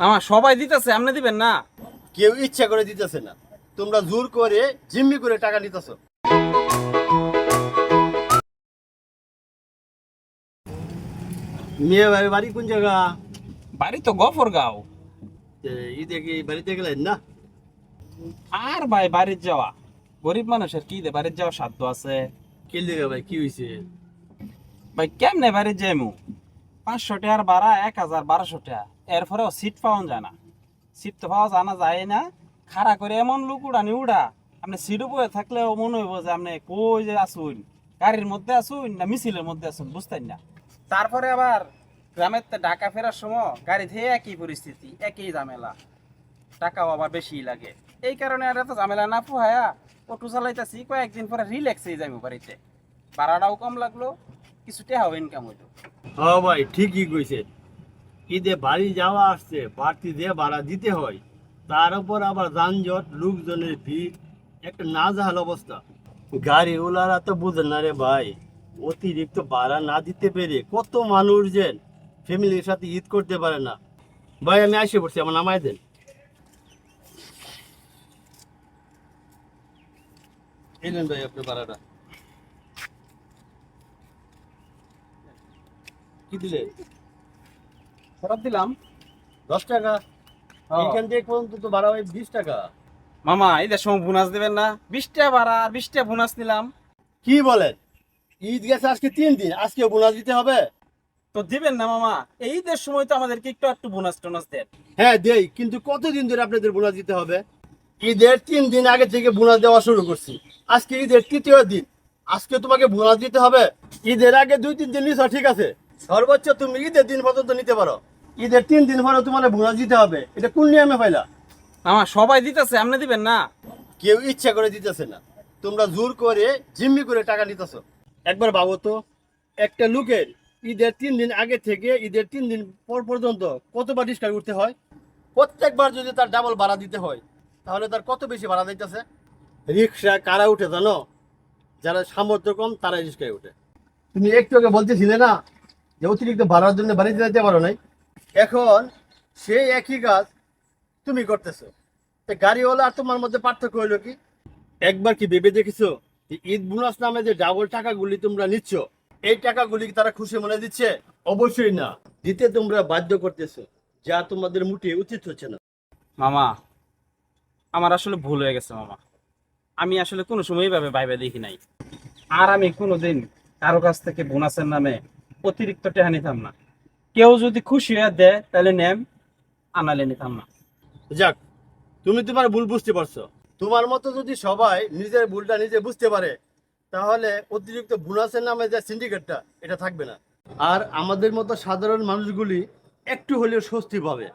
মামা সবাই দিতেছে আপনি দিবেন না? কেউ ইচ্ছা করে দিতেছে না। তোমরা জোর করে জিম্মি করে টাকা নিতেছো। মেয়ে বাড়ি বাড়ি কোন জায়গা? বাড়ি তো গফর গাও এ, ঈদে কি বাড়িতে গেলেন না? আর ভাই বাড়ির যাওয়া। গরিব মানুষের কি দে বাড়ির যাওয়া সাধ্য আছে? কে লেগে ভাই কি হয়েছে ভাই কেমনে বাড়ির যাইমু? পাঁচশো টাকার ভাড়া এক হাজার বারোশো টাকা। এরপরেও সিট পাওয়া যায় না। সিট তো পাওয়া জানা যায় না। খাড়া করে এমন লোক উড়ানি, উড়া। আপনি সিট উপরে থাকলেও মনে হইব যে আপনি কই যে আসুন গাড়ির মধ্যে আসুন না মিছিলের মধ্যে আসুন বুঝতেন না। তারপরে আবার গ্রামের ঢাকা ফেরার সময় গাড়ি থেকে একই পরিস্থিতি, একই ঝামেলা। টাকাও আবার বেশি লাগে। এই কারণে আর এত ঝামেলা না পোহায়া অটো চালাইতেছি, কয়েকদিন পরে রিল্যাক্স হয়ে যাইবো বাড়িতে। ভাড়াটাও কম লাগল, কিছু টাকাও ইনকাম হইল। হ্যাঁ ভাই, ঠিকই কইছে। ঈদে বাড়ি যাওয়া আসছে, বাড়তি দিয়ে ভাড়া দিতে হয়, তার উপর আবার যানজট, লোকজনের ভিড়, একটা নাজাহাল অবস্থা। গাড়ি ওলারা তো বুঝে না রে ভাই, অতিরিক্ত ভাড়া না দিতে পেরে কত মানুষ যে ফ্যামিলির সাথে ঈদ করতে পারে না। ভাই, আমি আসে পড়ছি, আমার নামায় দেন। এলেন ভাই আপনার ভাড়াটা। কি দিলে ফেরত দিলাম। দশ টাকা। হ্যাঁ। এইখান থেকে পর্যন্ত তো ভাড়া হয় বিশ টাকা। মামা ঈদের সময় বোনাস দিবেন না। বিশটা ভাড়া আর বিশটা বোনাস নিলাম কি বলেন? ঈদ গেছে আজকে তিন দিন আজকে বোনাস দিতে হবে? তো দিবেন না মামা। এই ঈদের সময় তো আমাদেরকে একটু একটু বোনাস টোনাস দেন। হ্যাঁ দেই কিন্তু কতদিন ধরে আপনাদের বোনাস দিতে হবে? ঈদের তিন দিন আগে থেকে বোনাস দেওয়া শুরু করছি। আজকে ঈদের তৃতীয় দিন। আজকে তোমাকে বোনাস দিতে হবে। ঈদের আগে দুই তিন দিন নিছো ঠিক আছে? সর্বোচ্চ তুমি ঈদের দিন পর্যন্ত নিতে পারো। ঈদের তিন দিন পরে তোমার বোনাস দিতে হবে। এটা কোন নিয়মে পাইলা আমার সবাই দিতেছে আপনি দিবেন না? কেউ ইচ্ছা করে দিতেছে না। তোমরা জোর করে জিম্মি করে টাকা নিতেছ। একবার ভাবো তো একটা লোকের ঈদের তিন দিন আগে থেকে ঈদের তিন দিন পর পর্যন্ত কতবার ডিসকাউন্ট করতে হয়? প্রত্যেকবার যদি তার ডাবল ভাড়া দিতে হয় তাহলে তার কত বেশি ভাড়া দিতেছে? রিক্সা কারা উঠে জানো? যারা সামর্থ্য কম তারা রিক্সায় উঠে। তুমি একটু আগে বলতেছিলে না যে অতিরিক্ত ভাড়ার জন্য বাড়িতে যেতে পারো নাই? এখন সেই একই কাজ তুমি করতেছো। তো গাড়িওয়ালা আর তোমার মধ্যে পার্থক্য হলো কি? একবার কি ভেবে দেখেছ ঈদ বোনাস নামে যে ডাবল টাকাগুলি তোমরা নিচ্ছ, এই টাকাগুলি তারা খুশি মনে দিচ্ছে? অবশ্যই না। দিতে তোমরা বাধ্য করতেছো, যা তোমাদের মুঠে উচিত হচ্ছে না। মামা, আমার আসলে ভুল হয়ে গেছে মামা। আমি আসলে কোনো সময় এইভাবে ভাইবে দেখি নাই। আর আমি কোনোদিন কারও কাছ থেকে বোনাসের নামে অতিরিক্ত টাকা নিতাম না। কেউ যদি খুশি হয়ে দেয়, তাহলে নেম আনালে নিতাম না। যাক, তুমি তোমার ভুল বুঝতে পারছ। তোমার মতো যদি সবাই নিজের ভুলটা নিজে বুঝতে পারে, তাহলে অতিরিক্ত বোনাসের নামে যে সিন্ডিকেটটা এটা থাকবে না। আর আমাদের মতো সাধারণ মানুষগুলি একটু হলেও স্বস্তি পাবে।